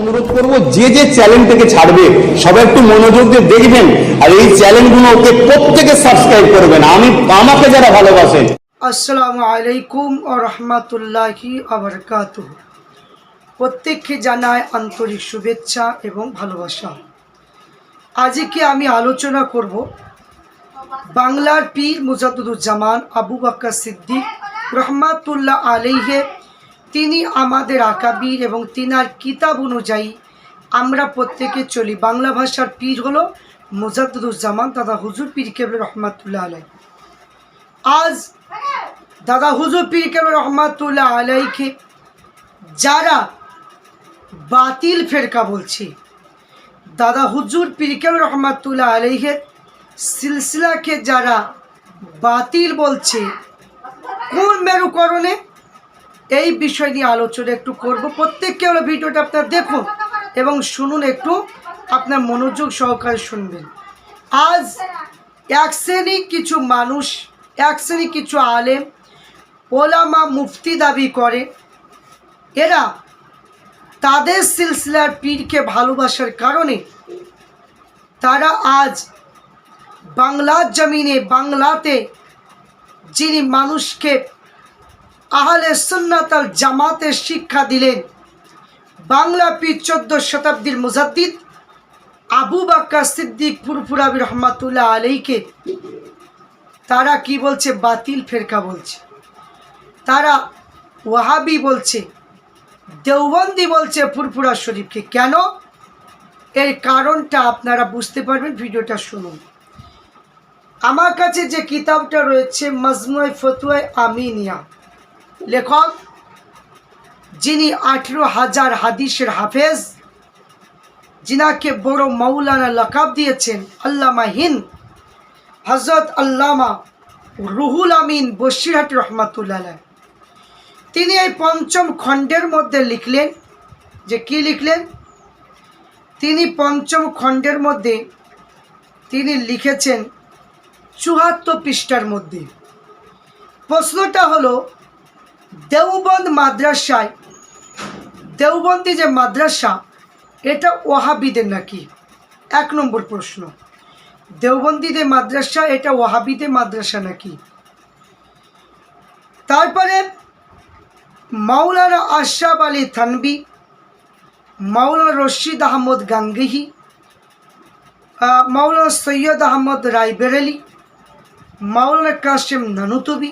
অনুরোধ করব, যে যে চ্যানেলটাকে ছাড়বে, সবাই একটু মনোযোগ দিয়ে দেখবেন, আর এই চ্যানেলগুলোকে প্রত্যেকে সাবস্ক্রাইব করবেন। আমি, আমাকে যারা ভালোবাসেন আসসালামু আলাইকুম ও রহমতুল্লাহি আবরকাত প্রত্যেককে জানায় আন্তরিক শুভেচ্ছা এবং ভালোবাসা। আজকে আমি আলোচনা করব বাংলার পীর মুজাদুজ্জামান আবু বাক্কা সিদ্দিক রহমাতুল্লাহ আলাইহে তিনি আমাদের আকাবির এবং তিনার কিতাব অনুযায়ী আমরা প্রত্যেকে চলি। বাংলা ভাষার পীর হলো মুজাদুজ্জামান দাদা হুজুর পীর কেবল রহমাতুল্লাহ আলাই আজ দাদা হুজুর পীর কেবল রহমাতুল্লাহ আলাইকে যারা বাতিল ফেরকা বলছে, দাদা হুজুর পীর কেবল রহমাতুল্লাহ আলাইহের সিলসিলাকে যারা বাতিল বলছে, কোন মেরুকরণে এই বিষয় নিয়ে আলোচনা একটু করব। প্রত্যেককে হলো ভিডিওটা আপনার দেখুন এবং শুনুন একটু, আপনার মনোযোগ সহকারে শুনবেন। আজ এক শ্রেণি কিছু মানুষ, এক শ্রেণি কিছু আলেম ওলামা মুফতি দাবি করে, এরা তাদের সিলসিলার পীরকে ভালোবাসার কারণে তারা আজ বাংলার জমিনে, বাংলাতে যিনি মানুষকে আহলে সুন্নাতাল জামাতের শিক্ষা দিলেন বাংলা পীর চোদ্দ শতাব্দীর মুজাদ্দিদ আবু বাক্কা সিদ্দিক ফুরফুরাবি রহমাতুল্লাহ আলীকে তারা কি বলছে? বাতিল ফেরকা বলছে। তারা ওয়াহাবি বলছে, দেওবন্দি বলছে ফুরফুরা শরীফকে। কেন? এর কারণটা আপনারা বুঝতে পারবেন, ভিডিওটা শুনুন। আমার কাছে যে কিতাবটা রয়েছে মজমুয় ফতুয়ায় আমিনিয়া। লেখক, যিনি আঠেরো হাজার হাদিসের হাফেজ, যিনাকে বড় মৌলানা লকাব দিয়েছেন আল্লামা হিন্দ হজরত আল্লামা রুহুল আমিন বসিরহাট রহমাতুল্লাহ তিনি এই পঞ্চম খণ্ডের মধ্যে লিখলেন, যে কি লিখলেন? তিনি পঞ্চম খণ্ডের মধ্যে তিনি লিখেছেন চুহাত্তর পৃষ্ঠার মধ্যে। প্রশ্নটা হলো দেওবন্দ মাদ্রাসায়, দেওবন্দি যে মাদ্রাসা, এটা ওয়াহাবিদের নাকি? এক নম্বর প্রশ্ন। দেওবন্দি দেওবন্দিদের মাদ্রাসা, এটা ওয়াহাবিদের মাদ্রাসা নাকি? তারপরে মাওলানা আশরাফ আলী থানবি, মাওলানা রশিদ আহমদ গাঙ্গিহি মাওলানা সৈয়দ আহমদ রায়বেরেলি, মাওলানা কাসিম নানুতবি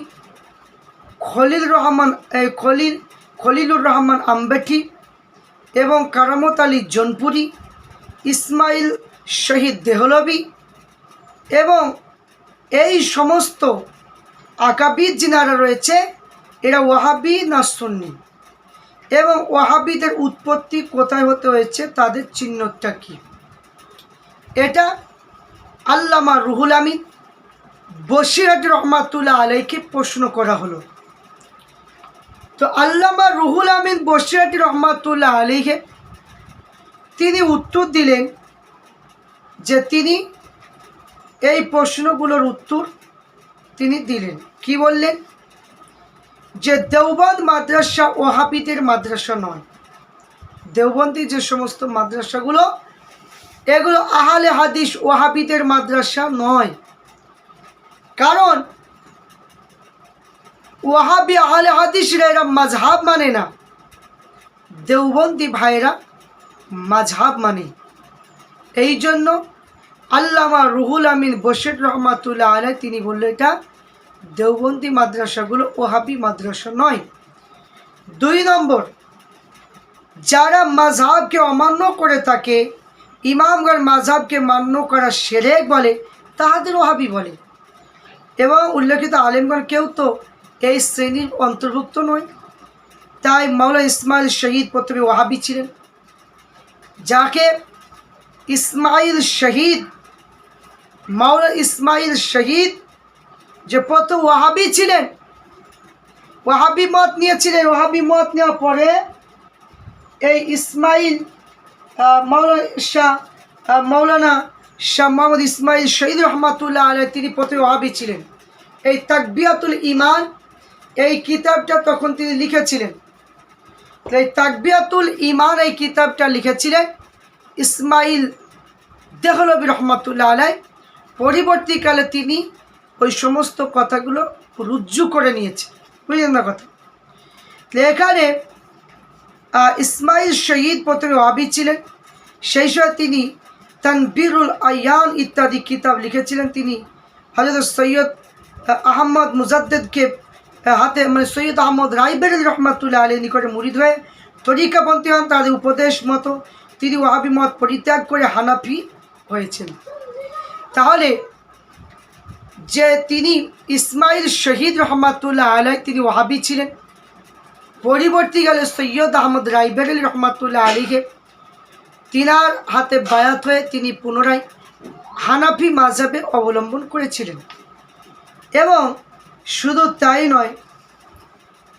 খলিল রহমান, এই খলিল, খলিলুর রহমান আম্বেঠি এবং কারামত আলী জনপুরি, ইসমাইল শহীদ দেহলবি এবং এই সমস্ত আকাবিদ যিনারা রয়েছে, এরা ওয়াহাবি না সুন্নি? এবং ওয়াহাবিদের উৎপত্তি কোথায় হতে হয়েছে, তাদের চিহ্নটা কি? এটা আল্লামা রুহুল আমিন বসিরাট রহমাতুল্লাহ আলাইকে প্রশ্ন করা হলো। তো আল্লামা রুহুল আমিন বসিরাটি রহমাতুল্লাহ আলীকে তিনি উত্তর দিলেন যে তিনি এই প্রশ্নগুলোর উত্তর তিনি দিলেন। কি বললেন? যে দেওবন্দ মাদ্রাসা ওহাবিদের মাদ্রাসা নয়। দেওবন্দি যে সমস্ত মাদ্রাসাগুলো, এগুলো আহলে হাদিস ওহাবিদের মাদ্রাসা নয়। কারণ ওয়াহাবি আহলে হাদিসরা এরা মাঝহাব মানে না। দেওবন্দি ভাইরা মাঝহাব মানে। এই জন্য আল্লামা রুহুল আমিন বশির রহমাতুল্লাহ আলাই তিনি বলল এটা দেওবন্দি মাদ্রাসাগুলো ওহাবি মাদ্রাসা নয়। দুই নম্বর, যারা মাঝহাবকে অমান্য করে থাকে ইমামগর মাঝহাবকে মান্য করা সেরে বলে, তাহাদের ওহাবি বলে। এবং উল্লেখিত আলেমগণ কেউ তো এই শ্রেণির অন্তর্ভুক্ত নয়। তাই মাওলা ইসমাইল শহীদ প্রথমে ওয়াহাবি ছিলেন যাকে ইসমাইল শহীদ মাওলা ইসমাইল শহীদ যে প্রথম ওয়াহাবি ছিলেন ওয়াহাবি মত নিয়েছিলেন। ওয়াহাবি মত নেওয়ার পরে এই ইসমাইল আহ, মাওলানা শাহ আহ, মাওলানা শাহ মোহাম্মদ ইসমাইল শহীদ রহমাতুল্লাহ আলহ তিনি প্রথমে ওয়াহাবি ছিলেন। এই তাকবিয়াতুল ইমান এই কিতাবটা তখন তিনি লিখেছিলেন। এই তাকবিয়াতুল ইমান এই কিতাবটা লিখেছিলেন ইসমাইল দেহলবী রহমতুল্লাহ আলাই। পরবর্তীকালে তিনি ওই সমস্ত কথাগুলো রুজ্জু করে নিয়েছে বুঝলেন না কথা? এখানে ইসমাইল শহীদ প্রথমে ওয়াবি ছিলেন, সেই সময় তিনি তানবিরুল আয়ান ইত্যাদি কিতাব লিখেছিলেন। তিনি হজরত সৈয়দ আহম্মদ মুজাদ্দেদকে হাতে মানে সৈয়দ আহমদ রাইবের রহমাতুল্লাহ আলী নিকটে মুরিদ হয়ে তরিকাপন্থী হন তাদের উপদেশ মতো। তিনি ওয়াহাবি মত পরিত্যাগ করে হানাফি হয়েছেন। তাহলে যে তিনি ইসমাইল শহীদ রহমাতুল্লাহ আলাই, তিনি ওয়াহাবি ছিলেন। পরবর্তীকালে সৈয়দ আহমদ রাইবের রহমাতুল্লাহ আলীকে তিনার হাতে বায়াত হয়ে তিনি পুনরায় হানাফি মাঝাবে অবলম্বন করেছিলেন। এবং শুধু তাই নয়,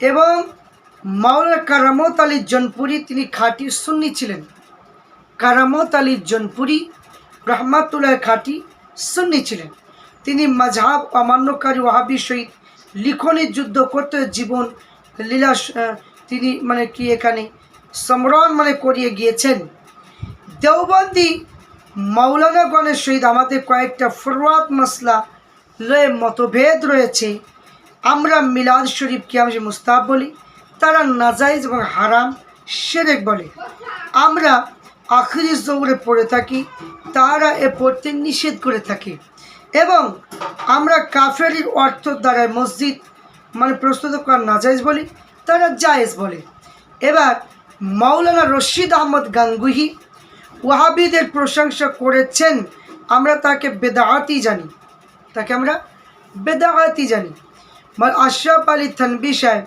এবং মাওলানা কারামত আলী জনপুরি তিনি খাঁটি সুন্নি ছিলেন। কারামত আলী জনপুরি রহমাতুল্লাহ খাঁটি সুন্নি ছিলেন। তিনি মাঝহাব অমান্যকারী ওয়াহাবি সহিত লিখনের যুদ্ধ করতে জীবন লীলা তিনি মানে কি এখানে সমরণ মানে করিয়ে গিয়েছেন। দেওবন্দি মাওলানাগণের সহিত আমাদের কয়েকটা ফরওয়াত মশলা লয়ে মতভেদ রয়েছে। আমরা মিলাদ শরীফকে আমি মুস্তাব বলি, তারা নাজাইজ এবং হারাম সেরেক বলে। আমরা আখরি জৌরে পড়ে থাকি, তারা এ পড়তে নিষেধ করে থাকে। এবং আমরা কাফেরির অর্থ দ্বারা মসজিদ মানে প্রস্তুত করা নাজাইজ বলি, তারা জায়েজ বলে। এবার মাওলানা রশিদ আহমদ গাঙ্গুহি ওয়াহাবিদের প্রশংসা করেছেন, আমরা তাকে বেদাহাতি জানি। তাকে আমরা বেদাহাতি জানি। মানে আশরাফ আলী থানবি সাহেব,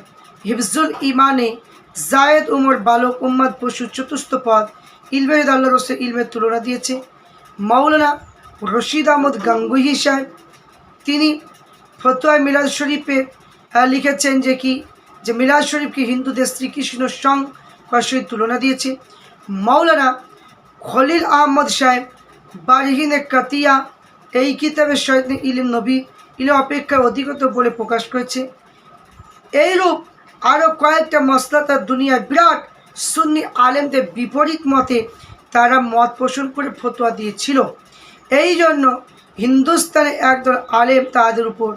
হিফজুল ইমানে, জায়েদ উমর বালক উম্মদ পশু চতুর্থ পদ ইলমের আল্লাহ রসে ইলমের তুলনা দিয়েছে। মাওলানা রশিদ আহমদ গাঙ্গুহি সাহেব, তিনি ফতোয়া মিলাদ শরীফে লিখেছেন যে কি, যে মিলাদ শরীফকে হিন্দুদের শ্রীকৃষ্ণর সং সহিত তুলনা দিয়েছে। মাওলানা খলিল আহমদ সাহেব, বারিহিনে কাতিয়া, এই কিতাবের সহিত ইলিম নবী ইলিম অপেক্ষা অধিকতর বলে প্রকাশ করেছে। এইরূপ আরও কয়েকটা মশলা তার দুনিয়ার বিরাট সুন্নি আলেমদের বিপরীত মতে তারা মত পোষণ করে ফতোয়া দিয়েছিল। এই জন্য হিন্দুস্তানে একদল আলেম তাদের উপর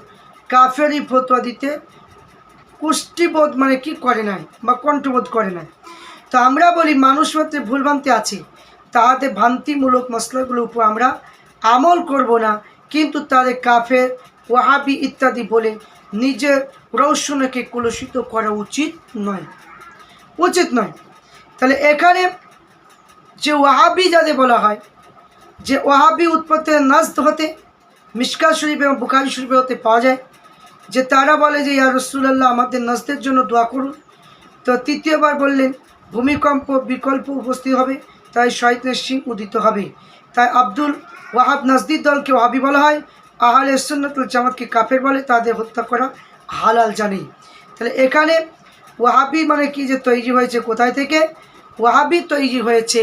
কাফেরি ফতোয়া দিতে কুষ্টিবোধ মানে কি করে নাই বা কণ্ঠবোধ করে নাই। তো আমরা বলি মানুষ মাত্রে ভুলভ্রান্তি আছে। তাহাতে ভ্রান্তিমূলক মশলাগুলোর উপর আমরা আমল করব না, কিন্তু তাদের কাফের ওয়াহাবি ইত্যাদি বলে নিজের রৌশনকে কলুষিত করা উচিত নয়। উচিত নয়। তাহলে এখানে যে ওয়াহাবি যাদের বলা হয়, যে ওয়াহাবি উৎপত্তি নাস্ত হতে মিশকা শরীফ এবং বুখারি শরীফে হতে পাওয়া যায়, যে তারা বলে যে, ইয়া রসুল্লাহ আমাদের নাস্তের জন্য দোয়া করুন। তো তৃতীয়বার বললেন, ভূমিকম্প, বিকল্প উপস্থিত হবে, তাই শয়তানের সিং উদিত হবে। তাই আব্দুল ওয়াহাব নাজদির দলকে ওয়াহাবি বলা হয়। আহলে সুন্নতুল জামাতকে কাফের বলে, তাদের হত্যা করা হালাল জানি। তাহলে এখানে ওয়াহাবি মানে কি যে তৈরি হয়েছে কোথায় থেকে? ওয়াহাবি তৈরি হয়েছে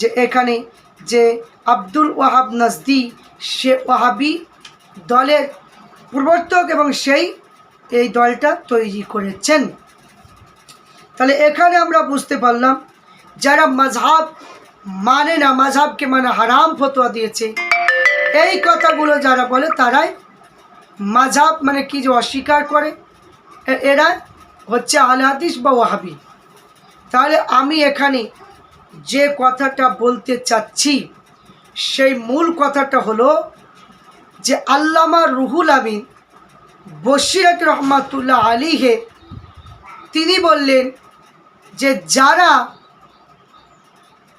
যে এখানে যে আব্দুল ওয়াহাব নাজদি, সে ওয়াহাবি দলের প্রবর্তক এবং সেই, এই দলটা তৈরি করেছেন। তাহলে এখানে আমরা বুঝতে পারলাম, যারা মাঝহাব মানে না মাঝহাবকে মানে হারাম ফতোয়া দিয়েছে এই কথাগুলো যারা বলে, তারাই মাঝহাব মানে কি যে অস্বীকার করে। এরা হচ্ছে আল হাদিস বা ওয়াহাবি। তাহলে আমি এখানে যে কথাটা বলতে চাচ্ছি, সেই মূল কথাটা হলো যে আল্লামা রুহুল আমিন বশিরত রহমাতুল্লাহ আলীহে তিনি বললেন যে যারা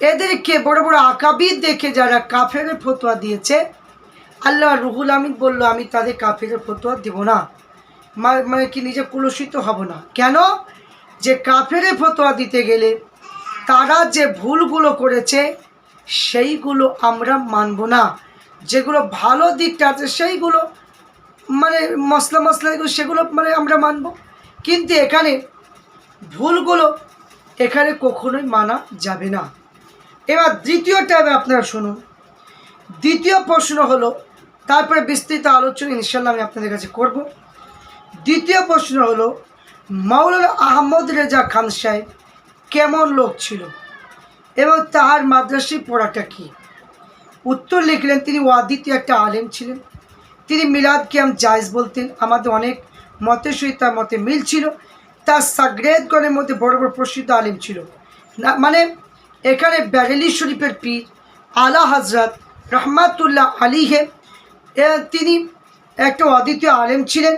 এদেরকে বড় বড় আকাবিদ দেখে, যারা কাফের ফতোয়া দিয়েছে আল্লাহ রুহুল আমিন বলল, আমি তাদের কাফের ফতোয়া দেব না। মানে কি নিজে কলুষিত হব না? কেন? যে কাফের ফতোয়া দিতে গেলে তারা যে ভুলগুলো করেছে, সেইগুলো আমরা মানব না। যেগুলো ভালো দিকটা আছে, সেইগুলো মানে মশলা মশলা এগুলো, সেগুলো মানে আমরা মানব। কিন্তু এখানে ভুলগুলো এখানে কখনোই মানা যাবে না। এবার দ্বিতীয় ট্যাবে আপনারা শুনুন। দ্বিতীয় প্রশ্ন হলো তারপরে বিস্তৃত আলোচনা ইনশাল্লাহ আমি আপনাদের কাছে করব। দ্বিতীয় প্রশ্ন হলো, মাওলানা আহমদ রেজা খান সাহেব কেমন লোক ছিল এবং তাহার মাদ্রাসি পড়াটা কি? উত্তর লিখলেন, তিনি ওয়াদিতে একটা আলেম ছিলেন। তিনি মিলাদ কিয়াম জায়জ বলতেন। আমাদের অনেক মতের সহিত তার মতে মিল ছিল। তার সাগরেদগণের মধ্যে বড় বড় প্রসিদ্ধ আলেম ছিল। না মানে এখানে ব্যারেলি শরীফের পীর আলা হজরত রহমাতুল্লাহ আলীহে তিনি একটা অদ্বিতীয় আলেম ছিলেন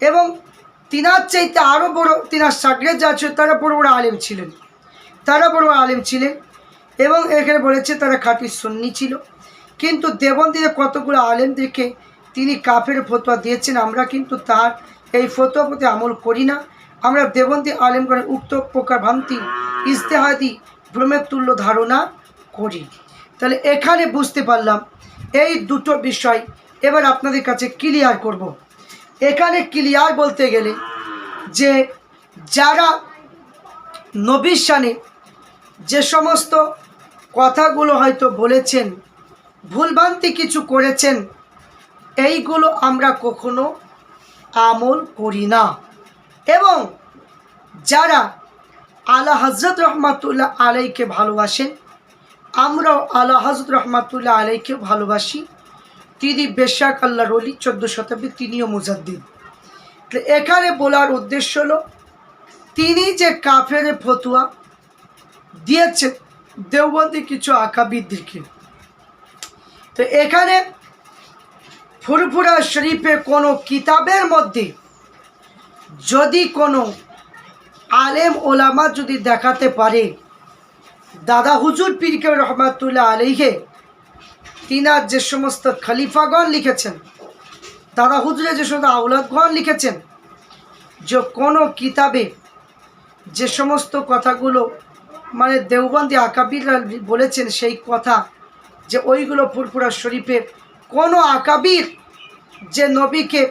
এবং তিনার চাইতে আরও বড়, তিনার সাগরেদ যা ছিল তারা বড় বড় আলেম ছিলেন। তারা বড় আলেম ছিলেন এবং এখানে বলেছে তারা খাঁটি সুন্নি ছিল। কিন্তু দেবন্দিতে কতগুলো আলেমদেরকে তিনি কাফের ফতোয়া দিয়েছেন আমরা কিন্তু তার এই ফতোয়া প্রতি আমল করি না। আমরা দেবন্দি আলেমগণের উক্ত প্রকার ভ্রান্তি ইস্তেহাদি ভ্রমের তুল্য ধারণা করি। তাহলে এখানে বুঝতে পারলাম এই দুটো বিষয় এবার আপনাদের কাছে ক্লিয়ার করব। এখানে ক্লিয়ার বলতে গেলে যে যারা নবীর সানে যে সমস্ত কথাগুলো হয়তো বলেছেন, ভুলভ্রান্তি কিছু করেছেন, এইগুলো আমরা কখনো আমল করি না এবং যারা আলা হজরত রহমাতুল্লাহ আলাইকে ভালোবাসেন, আমরাও আলা হজরত রহমাতুল্লাহ আলাইকে ভালোবাসি তিনি বেশাক আল্লাহ রলি চোদ্দ শতাব্দী তিনিও মুজাদ্দিন এখানে বলার উদ্দেশ্য হলো, তিনি যে কাফের ফতুয়া দিয়েছেন, দেওবন্দি কিছু আকাবিদদেরকে তো এখানে ফুরফুরা শরীফে কোনো কিতাবের মধ্যে যদি কোনো আলেম ওলামা যদি দেখাতে পারে, দাদা হুজুর পীরকে রহমাতুল্লাহ আলীহে তিনার যে সমস্ত খলিফাগণ লিখেছেন। দাদা হুজুরের যে সমস্ত আউলাদগণ লিখেছেন, যে কোনো কিতাবে যে সমস্ত কথাগুলো মানে দেওবন্দি আকাবিররা বলেছেন, সেই কথা যে ওইগুলো ফুরফুরা শরীফের কোনো আকাবির যে নবীকে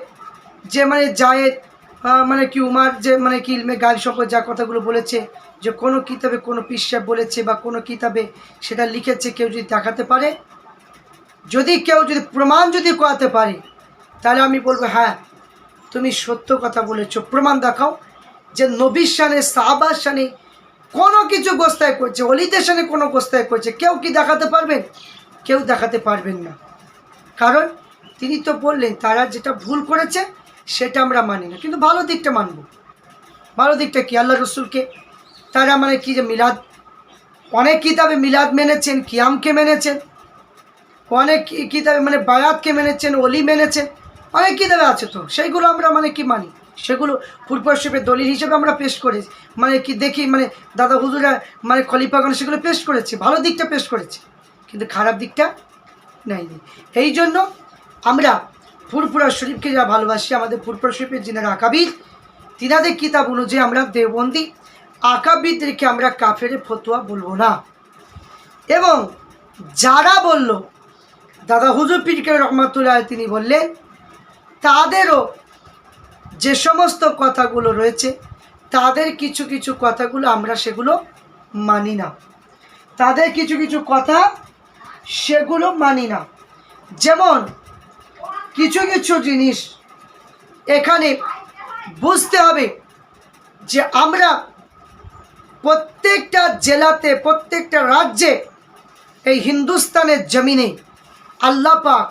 যে মানে জায়েদ মানে কি উমার যে মানে কি ইলমে গাল সম্পর্কে যা কথাগুলো বলেছে, যে কোনো কিতাবে কোনো পিসাব বলেছে বা কোনো কিতাবে সেটা লিখেছে, কেউ যদি দেখাতে পারে যদি কেউ যদি প্রমাণ যদি করাতে পারে, তাহলে আমি বলব হ্যাঁ তুমি সত্য কথা বলেছ। প্রমাণ দেখাও যে নবীর সানে সাহাবার সানে কোনো কিছু গোস্তায় করছে অলিদের সানে কোনো গোস্তায় করছে কেউ কি দেখাতে পারবেন? কেউ দেখাতে পারবেন না। কারণ তিনি তো বললেন, তারা যেটা ভুল করেছে, সেটা আমরা মানি না। কিন্তু ভালো দিকটা মানব। ভালো দিকটা কি? আল্লাহ রসুলকে তারা মানে কি যে মিলাদ, অনেক কিতাবে মিলাদ মেনেছেন, কিয়ামকে মেনেছেন। অনেক কিতাবে মানে বায়াতকে মেনেছেন, অলি মেনেছেন, অনেক কিতাবে আছে তো? সেইগুলো আমরা মানে কি মানি? সেগুলো পূর্বশিপের দলিল হিসেবে আমরা পেশ করি মানে কি দেখি মানে দাদা হুজুরা মানে খলিফাগণ সেগুলো পেশ করেছে, ভালো দিকটা পেশ করেছে, কিন্তু খারাপ দিকটা নেয়নি এই জন্য আমরা ফুরফুরা শরীফকে যা ভালোবাসি, আমাদের ফুরফুরা শরীফের যিনারা আকাবির, তিনাদের কিতাব অনুযায়ী আমরা দেওবন্দি আকাবিদদেরকে আমরা কাফের ফতুয়া বলব না। এবং যারা বলল দাদা হুজুর পীরকে রহমাতুল্লাহ তিনি বললেন, তাদেরও যে সমস্ত কথাগুলো রয়েছে, তাদের কিছু কিছু কথাগুলো আমরা সেগুলো মানি না। তাদের কিছু কিছু কথা সেগুলো মানি না। যেমন, কিছু কিছু জিনিস এখানে বুঝতে হবে যে আমরা প্রত্যেকটা জেলাতে, প্রত্যেকটা রাজ্যে এই হিন্দুস্তানের জমিনে আল্লাহ পাক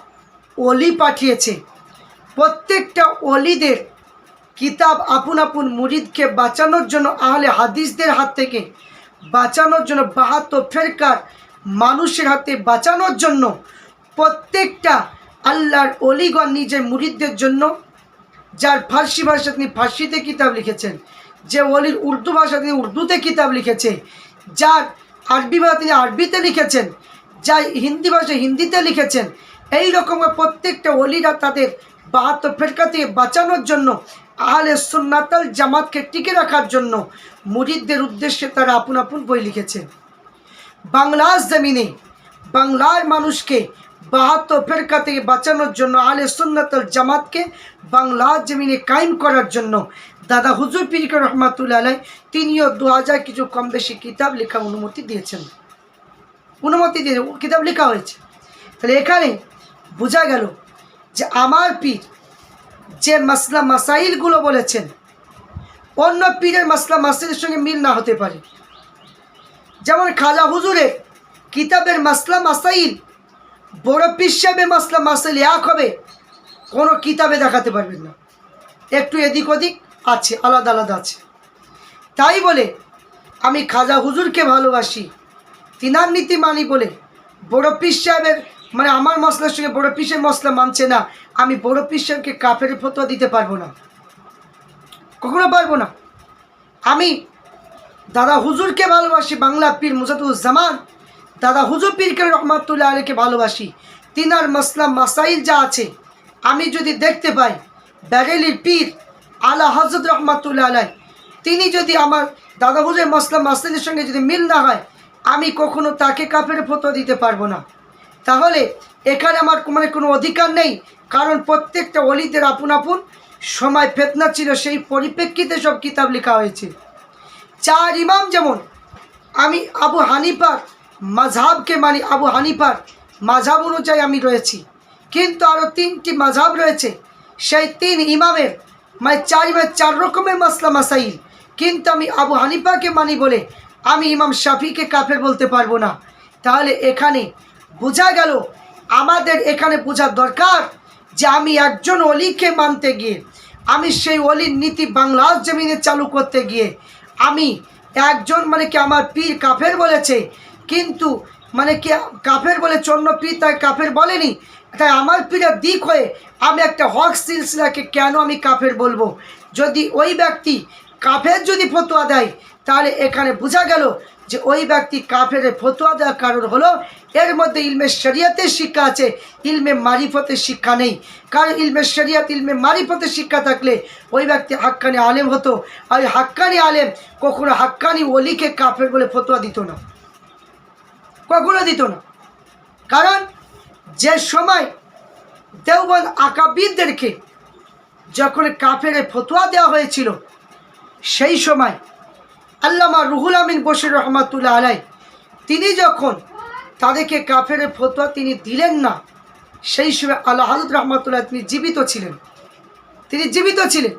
অলি পাঠিয়েছে। প্রত্যেকটা অলিদের কিতাব আপন আপন মুরিদকে বাঁচানোর জন্য, আহলে হাদিসদের হাত থেকে বাঁচানোর জন্য, বাহাত্তর ফেরকার মানুষের হাতে বাঁচানোর জন্য প্রত্যেকটা আল্লাহর অলিগণ নিজের মুরিদদের জন্য, যার ফার্সি ভাষা তিনি ফার্সিতে কিতাব লিখেছেন, যে অলির উর্দু ভাষা তিনি উর্দুতে কিতাব লিখেছে, যার আরবি ভাষা তিনি আরবিতে লিখেছেন যা হিন্দি ভাষা হিন্দিতে লিখেছেন, এই রকম প্রত্যেকটা অলিরা তাদের বাহাত্তর ফেরকা থেকে বাঁচানোর জন্য আহলে সুন্নাতাল জামাতকে টিকে রাখার জন্য মুরিদদের উদ্দেশ্যে তারা আপন আপন বই লিখেছেন। বাংলার জমিনে বাংলার মানুষকে বাহাত্তর ফেরকা থেকে বাঁচানোর জন্য আলে সুন্নাতাল জামাতকে বাংলার জমিনে কায়েম করার জন্য দাদা হুজুর পিরিকা রহমাতুল্লাহ আলাই তিনিও দু হাজার কিছু কম বেশি কিতাব লেখা অনুমতি দিয়েছেন। অনুমতি দিয়ে কিতাব লেখা হয়েছে। তাহলে এখানে বোঝা গেল যে আমার পীর যে মাসলা মাসাইলগুলো বলেছেন, অন্য পীরের মাসলা মাসাইলের সঙ্গে মিল না হতে পারে। যেমন খাজা হুজুরের কিতাবের মাসলা মাসাইল, বড় পিসাবের মাসলা মাসাইল এক হবে, কোনো কিতাবে দেখাতে পারবেন না। একটু এদিক ওদিক আছে, আলাদা আলাদা আছে। তাই বলে আমি খাজা হুজুরকে ভালোবাসি তিনার নীতি মানি বলে বড় পীর সাহেবের মানে আমার মশলার সঙ্গে বড় পিসের মশলা মানছে না, আমি বড় পীর সাহেবকে কাফের ফতোয়া দিতে পারব না। কখনো পারব না। আমি দাদা হুজুরকে ভালোবাসি, বাংলা পীর মুজাদুজ্জামান দাদা হুজুর পীরকে রহমাতুল্লাহ আলীকে ভালোবাসি। তিনার মশলা মাসাইল যা আছে, আমি যদি দেখতে পাই, ব্যারেলির পীর আলা হজরত রহমাতুল্লাহ আলাই তিনি যদি আমার দাদা হুজুরের মশলা মাসাইলের সঙ্গে যদি মিল না হয় আমি কখনো তাকে কাপের ফটো দিতে পারব না। তাহলে এখানে আমার মানে কোনো অধিকার নেই, কারণ প্রত্যেকটা অলিদের আপন আপন সময় ফেতনা ছিল, সেই পরিপ্রেক্ষিতে সব কিতাব লেখা হয়েছে। চার ইমাম যেমন, আমি আবু হানিফার মাঝহাবকে মানি, আবু হানিফার মাঝহাব অনুযায়ী আমি রয়েছি। কিন্তু আরও তিনটি মাঝহাব রয়েছে, সেই তিন ইমামের মানে চার ইমামের চার রকমের মাসলা মাসাইল। কিন্তু আমি আবু হানিফাকে মানি বলে আমি ইমাম শাফিকে কাফের বলতে পারব না। তাহলে এখানে বোঝা গেল, আমাদের এখানে বোঝা দরকার যে আমি একজন অলিকে মানতে গিয়ে, আমি সেই অলির নীতি বাংলার জমিনে চালু করতে গিয়ে, আমি একজন মানে কি আমার পীর কাফের বলেছে, কিন্তু মানে কি কাফের বলে চন্ন পীর তাই কাফের বলেনি, তাই আমার পীরের দিক হয়ে আমি একটা হক সিলসিলাকে কেন আমি কাফের বলব? যদি ওই ব্যক্তি কাফের যদি ফতোয়া দেয়, তাহলে এখানে বোঝা গেল যে ওই ব্যক্তি কাফের ফতোয়া দেওয়ার কারণ হলো এর মধ্যে ইলমে শরিয়াতের শিক্ষা আছে, ইলমে মারিফতের শিক্ষা নেই। কারণ ইলমে শরিয়াত, ইলমে মারিফতের শিক্ষা থাকলে ওই ব্যক্তি হাক্কানি আলেম হতো। আর ওই হাক্কানি আলেম কখনো হাক্কানি অলিকে কাফের বলে ফতোয়া দিত না। কখনো দিত না। কারণ যে সময় দেওবন্দ আকাবিদদেরকে যখন কাফের ফতোয়া দেওয়া হয়েছিল সেই সময় আল্লামা রুহুল আমিন বশির রহমাতুল্লাহ আলাই তিনি যখন তাদেরকে কাফের ফতোয়া তিনি দিলেন না, সেই সময় আল্লাহ হাজুদ রহমাতুল্লাহ তিনি জীবিত ছিলেন। তিনি জীবিত ছিলেন।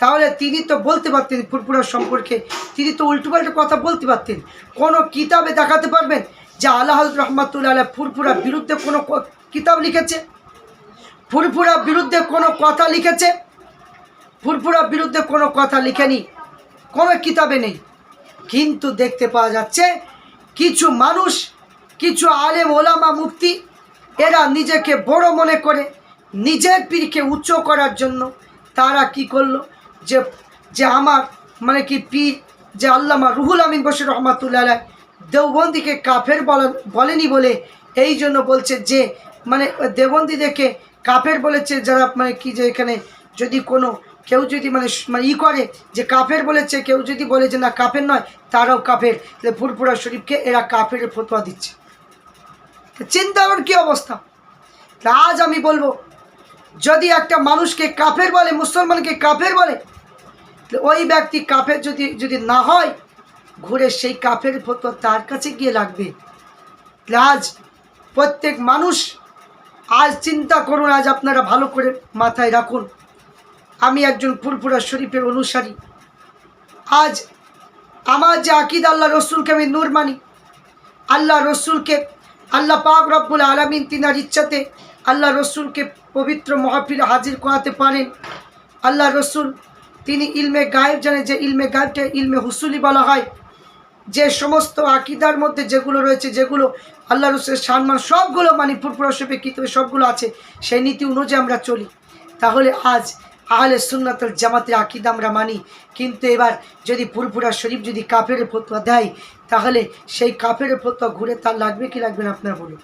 তাহলে তিনি তো বলতে পারতেন ফুরপুরা সম্পর্কে, তিনি তো উল্টোপাল্টা কথা বলতে পারতেন। কোনো কিতাবে দেখাতে পারবেন যে আল্লাহ হাজুদ রহমাতুল্লাহ আলাই ফুরপুরার বিরুদ্ধে কোনো কিতাব লিখেছে? ফুরফুরা বিরুদ্ধে কোনো কথা লিখেছে? ফুরফুরা বিরুদ্ধে কোনো কথা লিখেনি? কোনো কিতাবে নেই। কিন্তু দেখতে পাওয়া যাচ্ছে কিছু মানুষ, কিছু আলেম ওলামা মুক্তি এরা নিজেকে বড় মনে করে, নিজের পীরকে উচ্চ করার জন্য তারা কি করল? যে যে আমার মানে কি পীর, যে আল্লামা রুহুল আমিন বসির রহমাতুল্লাহ দেওবন্দিকে কাফের বলা, বলেনি বলে এই জন্য বলছে যে মানে দেবন্দিদেরকে কাফের বলেছে যারা মানে কি যে এখানে যদি কোনো কেউ যদি মানে মানে ই করে যে কাফের বলেছে, কেউ যদি বলে যে না, কাফের নয়, তারাও কাফের। তাহলে ফুরপুরা শরীফকে এরা কাফের ফতোয়া দিচ্ছে। চিন্তা কর কী অবস্থা? আজ আমি বলব, যদি একটা মানুষকে কাফের বলে, মুসলমানকে কাফের বলে ওই ব্যক্তি কাফের যদি যদি না হয়, ঘুরে সেই কাফের ফতোয়া তার কাছে গিয়ে লাগবে। আজ প্রত্যেক মানুষ, আজ চিন্তা করুন, আজ আপনারা ভালো করে মাথায় রাখুন। আমি একজন ফুরফুরা শরীফের অনুসারী। আজ আমার যে আকিদ আল্লাহ রসুলকে আমি নূর মানি। আল্লাহ রসুলকে আল্লাহ পাক রব্বুল আলমিন তিনার ইচ্ছাতে আল্লাহ রসুলকে পবিত্র মহাফিল হাজির করাতে পারেন। আল্লাহ রসুল তিনি ইলমে গায়েব জানে যে ইলমে গায়েবটা ইলমে হুসুলি বলা হয়। যে সমস্ত আকিদার মধ্যে যেগুলো রয়েছে, যেগুলো আল্লাহ রসুলের সম্মান, সবগুলো মানে ফুরফুরা শরীফে কিতাবে সবগুলো আছে। সেই নীতি অনুযায়ী আমরা চলি। তাহলে আজ আহলে সুন্নাতুল জামাতের আকিদা আমরা মানি। কিন্তু এবার যদি ফুরফুরা শরীফ যদি কাফের ফতোয়া দেয়, তাহলে সেই কাফের ফতোয়া ঘুরে তার লাগবে কি লাগবে না আপনারা বলুন।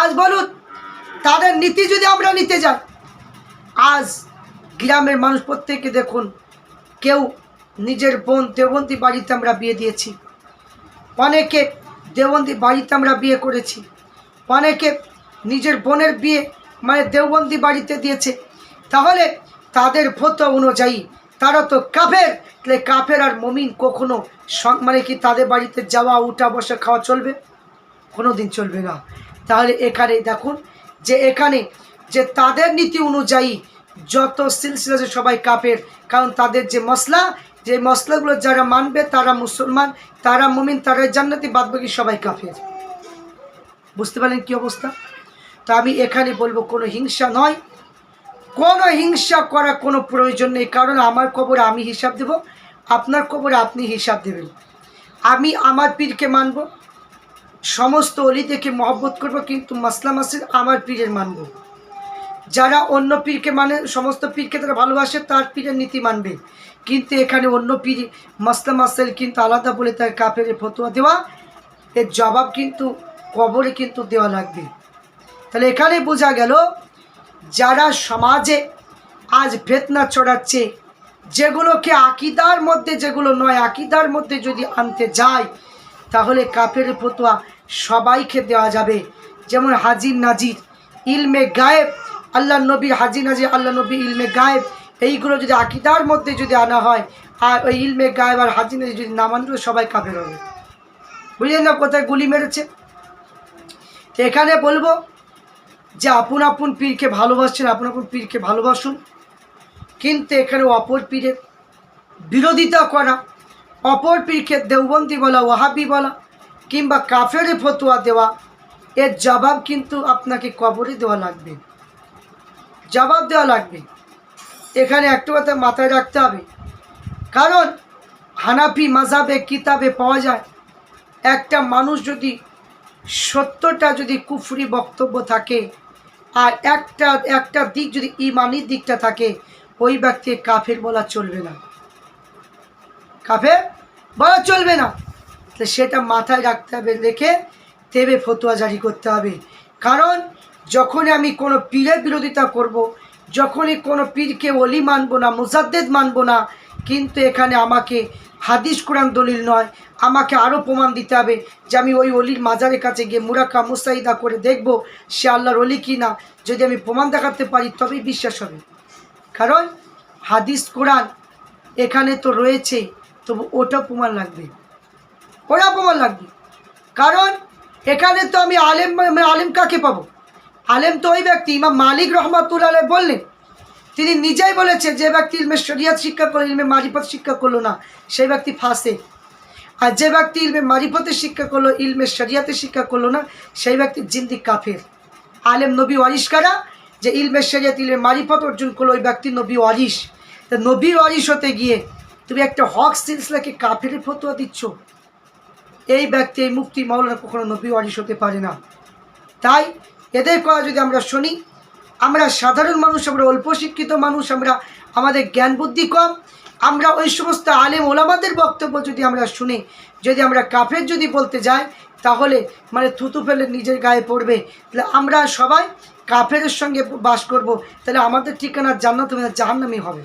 আজ বলুন, তাদের নীতি যদি আমরা নিতে যাই, আজ গ্রামের মানুষ প্রত্যেকে দেখুন, কেউ নিজের বোন দেবন্তী বাড়িতে আমরা বিয়ে দিয়েছি। অনেকে দেবন্তী বাড়িতে আমরা বিয়ে করেছি। অনেকে নিজের বোনের বিয়ে মানে দেওবন্দি বাড়িতে দিয়েছে। তাহলে তাদের ফতো অনুযায়ী, তারা তো কাফের। তাহলে কাফের আর মমিন কখনো মানে কি তাদের বাড়িতে যাওয়া, উঠা, বসে, খাওয়া চলবে? কোনো দিন চলবে না। তাহলে এখানে দেখুন যে এখানে যে তাদের নীতি অনুযায়ী যত সিলসিলা আছে সবাই কাপের কারণ তাদের যে মশলা যে মশলাগুলো যারা মানবে তারা মুসলমান, তারা মুমিন, তারা জান্নাতি বাদ বাকি সবাই কাফের। বুঝতে পারলেন কি অবস্থা? তো আমি এখানে বলব কোনো হিংসা নয়। কোনো হিংসা করার কোনো প্রয়োজন নেই, কারণ আমার কবরে আমি হিসাব দেব, আপনার কবরে আপনি হিসাব দেবেন। আমি আমার পীরকে মানব, সমস্ত অলি দেখে মহব্বত করব, কিন্তু মাসলা মাসির আমার পীরের মানব। যারা অন্য পীরকে মানে সমস্ত পীরকে তারা ভালোবাসে, তার পীরের নীতি মানবে। কিন্তু এখানে অন্য পীর মাসলা মাসেল কিন্তু আলাদা বলে তার কাপের ফতোয়া দেওয়া, এর জবাব কিন্তু কবরে কিন্তু দেওয়া লাগবে। তাহলে এখানে বোঝা গেল যারা সমাজে আজ ফেতনা চড়াচ্ছে যেগুলোকে আকিদার মধ্যে, যেগুলো নয়, আকিদার মধ্যে যদি আনতে যায়, তাহলে কাপের ফতোয়া সবাইকে দেওয়া যাবে। যেমন হাজির নাজির, ইলমে গায়েব, আল্লাহ নবী হাজির নাজির, আল্লাহ নবী ইলমে গায়েব, এইগুলো যদি আকিদার মধ্যে যদি আনা হয়, আর ওই ইলমে গায়েব আর হাজির নাজির যদি না মানলে সবাই কাপের হবে। বুঝলেন না কোথায় গুলি মেরেছে? এখানে বলব যে আপন আপন পীরকে ভালোবাসছেন, আপন আপন পীরকে ভালোবাসুন। কিন্তু এখানে অপর পীরের বিরোধিতা করা, অপর পীরকে দেওবন্দি বলা, ওয়াহাবি বলা, কিংবা কাফেরে ফতোয়া দেওয়া, এর জবাব কিন্তু আপনাকে কবরে দেওয়া লাগবে। জবাব দেওয়া লাগবে। এখানে একটা কথা মাথায় রাখতে হবে। কারণ হানাফি মাজাবে কিতাবে পাওয়া যায়, একটা মানুষ যদি সত্যটা যদি কুফরি বক্তব্য থাকে আর একটা একটা দিক যদি ইমানির দিকটা থাকে, ওই ব্যক্তি কাফের বলা চলবে না কাফের বলা চলবে না তাহলে সেটা মাথায় রাখতে হবে, রেখে তেবে ফতুয়া জারি করতে হবে কারণ যখনই আমি কোনো পীরের বিরোধিতা করব। যখনই কোনো পীরকে অলি মানবো না, মুজাদ্দেদ মানবো না, কিন্তু এখানে আমাকে হাদিস কোরআন দলিল নয়। আমাকে আরও প্রমাণ দিতে হবে যে আমি ওই অলির মাজারের কাছে গিয়ে মুরাকা মুসাইদা করে দেখব সে আল্লাহর অলি কি না যদি আমি প্রমাণ দেখাতে পারি, তবেই বিশ্বাস হবে। কারণ হাদিস কোরআন এখানে তো রয়েছে, তবু ওটা প্রমাণ লাগবে। ওটা প্রমাণ লাগবে। কারণ এখানে তো আমি আলেম মানে আলেম কাকে পাবো? আলেম তো ওই ব্যক্তি, ইমাম মালিক রহমাতুল্লাহ বললেন তিনি নিজেই বলেছে যে ব্যক্তি ইলমে শরিয়াত শিক্ষা করল, ইলমে মারিফত শিক্ষা করল না, সেই ব্যক্তি ফাঁসে। আর যে ব্যক্তি ইলমে মারিফতের শিক্ষা করল, ইলমে শরিয়াতে শিক্ষা করল না, সেই ব্যক্তি জিন্দি কাফের। আলেম নবী ওয়ারিস কারা? যে ইলমে শরিয়াত, ইলমে মারিফত অর্জন করল, ওই ব্যক্তি নবী ওয়ারিস তা নবী ওয়ারিস হতে গিয়ে তুমি একটা হক সিলসিলাকে কাফের ফতোয়া দিচ্ছ? এই ব্যক্তি, এই মুক্তি মাওলানা কখনো নবী ওয়ারিস হতে পারে না। তাই এদের কথা যদি আমরা শুনি আমরা সাধারণ মানুষ, আমরা অল্প শিক্ষিত মানুষ, আমরা আমাদের জ্ঞান বুদ্ধি কম। আমরা ওই সমস্ত আলেম ওলামাদের বক্তব্য যদি আমরা শুনি, যদি আমরা কাফের যদি বলতে যাই, তাহলে মানে থুতু ফেলে নিজের গায়ে পড়বে। তাহলে আমরা সবাই কাফের সঙ্গে বাস করব। তাহলে আমাদের ঠিকানা জান্নাত হবে জাহান্নামি হবে।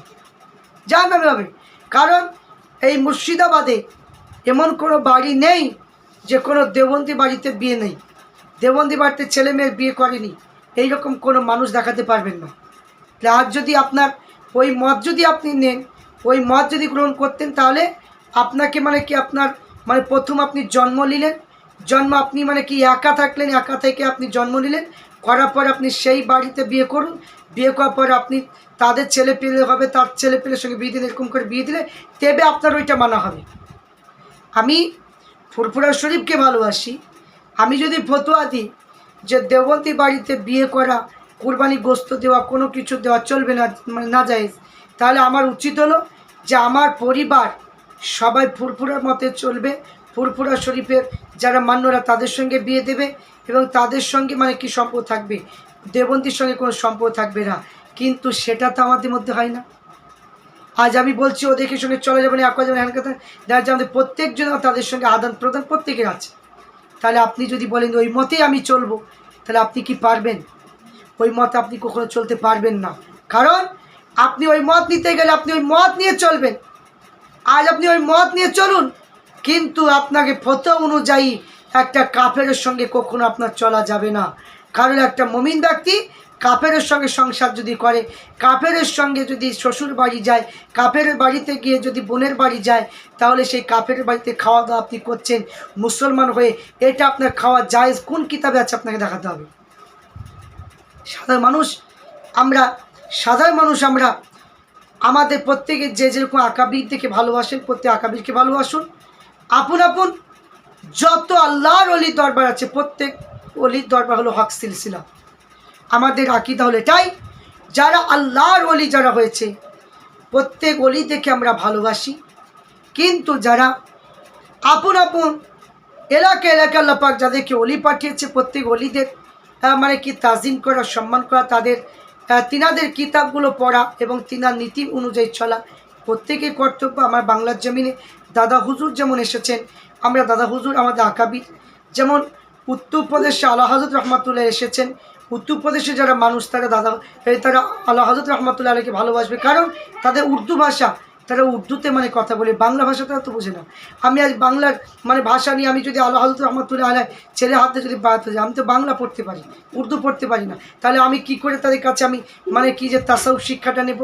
জাহান্নামি হবে। কারণ এই মুর্শিদাবাদে এমন কোনো বাড়ি নেই যে কোনো দেবন্দি বাড়িতে বিয়ে নেই। দেবন্দি বাড়িতে ছেলে মেয়ের বিয়ে করেনি। এইরকম কোনো মানুষ দেখাতে পারবেন না। আজ যদি আপনার, ওই মত যদি আপনি নেন, ওই মত যদি গ্রহণ করতেন, তাহলে আপনাকে মানে কি আপনার মানে প্রথম আপনি জন্ম নিলেন, জন্ম আপনি মানে কি একা থাকলেন, একা থেকে আপনি জন্ম নিলেন, করার পর আপনি সেই বাড়িতে বিয়ে করুন, বিয়ে করার পর আপনি তাদের ছেলে পেলে হবে, তার ছেলে পেলের সঙ্গে বিয়ে দিলে, এরকম করে বিয়ে দিলে, তেবে আপনার ওইটা মানা হবে। আমি ফুরফুরা শরীফকে ভালোবাসি। আমি যদি ফতোয়া দিই যে দেবতী বাড়িতে বিয়ে করা, কোরবানি গোস্ত দেওয়া, কোনো কিছু দেওয়া চলবে না মানে না যায়। তাহলে আমার উচিত হলো যে আমার পরিবার সবাই ফুরফুরার মতে চলবে, ফুরফুরা শরীফের যারা মান্যরা তাদের সঙ্গে বিয়ে দেবে এবং তাদের সঙ্গে মানে কি সম্পর্ক থাকবে? দেবন্তীর সঙ্গে কোনো সম্পর্ক থাকবে না। কিন্তু সেটা তো আমাদের মধ্যে হয় না। আজ আমি বলছি ওদেরকে সঙ্গে চলে যাবেন এক যাবেন হ্যান কথা দেখা যাচ্ছে আমাদের প্রত্যেকজন তাদের সঙ্গে আদান প্রদান প্রত্যেকের আছে। তাহলে আপনি যদি বলেন ওই মতেই আমি চলবো, তাহলে আপনি কি পারবেন? ওই মত আপনি কখনো চলতে পারবেন না। কারণ আপনি ওই মত নিতে গেলে আপনি ওই মত নিয়ে চলবেন। আজ আপনি ওই মত নিয়ে চলুন, কিন্তু আপনাকে ফতো অনুযায়ী একটা কাফেরের সঙ্গে কখনো আপনার চলা যাবে না। কারণ একটা মমিন ব্যক্তি কাফেরের সঙ্গে সংসার যদি করে কাফেরের সঙ্গে যদি শ্বশুর বাড়ি যায় কাফের বাড়িতে গিয়ে যদি বোনের বাড়ি যায়, তাহলে সেই কাপের বাড়িতে খাওয়া দাওয়া আপনি করছেন, মুসলমান হয়ে। এটা আপনার খাওয়া জায়েজ। কোন কিতাবে আছে আপনাকে দেখাতে হবে? সাধারণ মানুষ, আমরা, সাধারণ মানুষ আমরা আমাদের প্রত্যেকে যে যেরকম আকাবির থেকে ভালোবাসেন, প্রত্যেক আকাবিরকে ভালোবাসুন। আপন আপন, যত আল্লাহর অলির দরবার আছে, প্রত্যেক অলির দরবার হলো হক সিলসিলা। আমাদের আকিদা হলো এটাই যারা আল্লাহর অলি যারা হয়েছে প্রত্যেক অলি দেখে আমরা ভালোবাসি। কিন্তু যারা আপন আপন এলাকা এলাকা আল্লাপাক যাদেরকে অলি পাঠিয়েছে প্রত্যেক অলিদের আহ, মানে কি তাজিম করা সম্মান করা তাদের তিনাদের কিতাবগুলো পড়া এবং তিনার নীতি অনুযায়ী চলা প্রত্যেকের কর্তব্য আমার বাংলার জমিনে। দাদা হুজুর যেমন এসেছেন আমরা দাদা হুজুর আমাদের আকাবির। যেমন উত্তরপ্রদেশে আল্লাহ হজরত রহমাতুল্লাহ এসেছেন উত্তরপ্রদেশে যারা মানুষ, তারা দাদা তারা আল্লাহ হজরত রহমতুল্লাহ আলীকে ভালোবাসবে। কারণ তাদের উর্দু ভাষা, তারা উর্দুতে মানে কথা বলে, বাংলা ভাষা তারা তো বোঝে না। আমি আজ বাংলার মানে ভাষা নিয়ে আমি যদি আল্লাহ হজরত রহমতুল্লাহ আলাই ছেলে হাতে যদি বাড়াতে যাই আমি তো বাংলা পড়তে পারি উর্দু পড়তে পারি না। তাহলে আমি কি করে তাদের কাছে আমি মানে কি যে তাসাউ শিক্ষাটা নেব?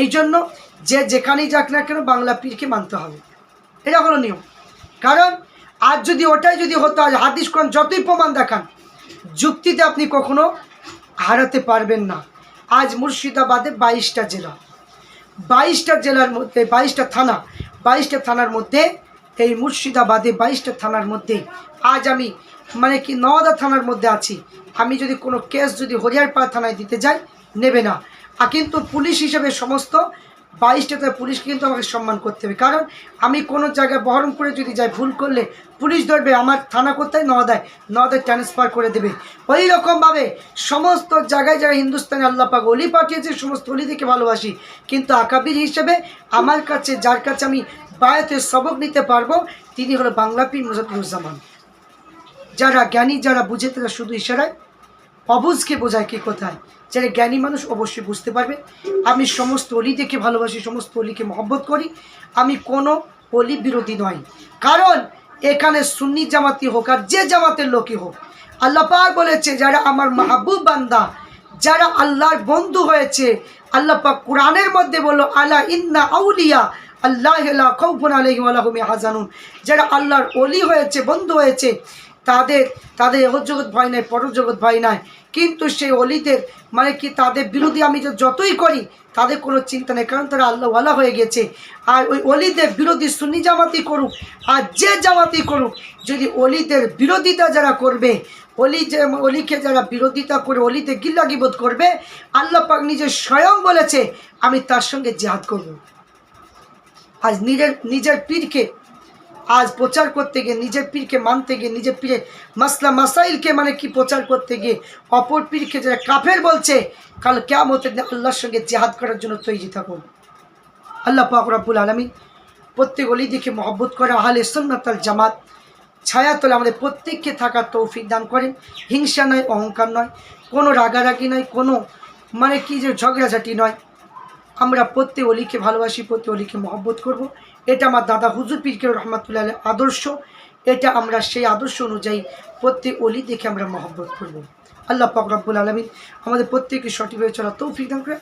এই জন্য যে যেখানেই যাক না কেন বাংলা পীরকে মানতে হবে। এটা হলো নিয়ম। কারণ আজ যদি ওটাই যদি হতো, আজ হাদিস কোরআন যতই প্রমাণ দেখান যুক্তিতে আপনি কখনো হারাতে পারবেন না। আজ মুর্শিদাবাদে বাইশটা জেলা। বাইশটা জেলার মধ্যে, বাইশটা থানা, বাইশটা থানার মধ্যে, এই মুর্শিদাবাদে বাইশটা থানার মধ্যে। আজ আমি মানে কি নওদা থানার মধ্যে আছি। আমি যদি কোনো কেস যদি হরিয়ারপাড়া থানায় দিতে যাই, নেবে না। কিন্তু পুলিশ হিসেবে সমস্ত বাইশটাতে পুলিশকে কিন্তু আমাকে সম্মান করতে হবে। কারণ আমি কোনো জায়গায় বহরম করে যদি যাই, ভুল করলে পুলিশ ধরবে, আমার থানা কোথায়? নদায় নদায় ট্রান্সফার করে দেবে। ওই রকমভাবে সমস্ত জায়গায় যারা হিন্দুস্তানে আল্লাহ পাক অলি পাঠিয়েছে, সমস্ত অলি থেকে ভালোবাসি। কিন্তু আকাবির হিসেবে আমার কাছে, যার কাছে আমি বায়াতে সবক নিতে পারব, তিনি হলো বাংলা পীর মুজাফরুজ্জামান যারা জ্ঞানী, যারা বুঝে, তারা শুধু ইশারায় অবুঝকে বোঝায় কি কোথায়। যারা জ্ঞানী মানুষ অবশ্যই বুঝতে পারবে। আমি সমস্ত অলি দেখে ভালোবাসি, সমস্ত অলিকে মহব্বত করি। আমি কোনো অলি বিরোধী নয় কারণ এখানে সুন্নি জামাতি হোক আর যে জামাতের লোকই হোক, আল্লাহ পাক বলেছে, যারা আমার মাহবুব বান্দা, যারা আল্লাহর বন্ধু হয়েছে, আল্লাহ পাক কোরআনের মধ্যে বলল আল্লাহ ইন্না আউলিয়া, আল্লাহ খৌফুন আলহিম আল্লাহম হাজানুন যারা আল্লাহর অলি হয়েছে, বন্ধু হয়েছে তাদের তাদের জগৎ ভয় নাই পরজগৎ ভয় নাই। কিন্তু সেই অলিদের মানে কি তাদের বিরোধী আমি যতই করি, তাদের কোনো চিন্তা নেই, কারণ তারা আল্লাহওয়ালা হয়ে গেছে। আর ওই অলিদের বিরোধী সুন্নি জামাতি করুক, আর যে জামাতি করুক, যদি অলিদের বিরোধিতা যারা করবে, অলি যে, অলিকে যারা বিরোধিতা করে অলিতে গিল্লাগিবোধ করবে, আল্লাহ পাক নিজে স্বয়ং বলেছে, আমি তার সঙ্গে জেহাদ করব। আজ নিজের নিজের পীরকে আজ প্রচার করতে গিয়ে, নিজের পীরকে মানতে গিয়ে, নিজের পীরের মাসলা মাসাইলকে মানে কি প্রচার করতে গিয়ে, অপর পীরকে যারা কাফের বলছে, কাল কেমতের আল্লাহর সঙ্গে জেহাদ করার জন্য তৈরি থাকুন। আল্লাহ পাক আলমী প্রত্যেক অলি দিকে মহব্বত করে, আহলে সুন্নাতাল জামাত ছায়া তোলে আমাদের প্রত্যেককে থাকার তৌফিক দান করেন। হিংসা নয়, অহংকার নয়, কোনো রাগারাগি নয়, কোনো মানে কি যে ঝগড়াঝাটি নয়। আমরা প্রত্যেক অলিকে ভালোবাসি, প্রত্যেক অলিকে মহব্বত করব। এটা আমার দাদা হুজুর পীরকে রহমাতুল্লাহ আদর্শ এটা আমরা সেই আদর্শ অনুযায়ী প্রত্যেক অলি দেখে আমরা মহব্বত করব। আল্লাহ পাক রব্বুল আলমিন আমাদের প্রত্যেককে সঠিকভাবে চলা তৌফিক দান করে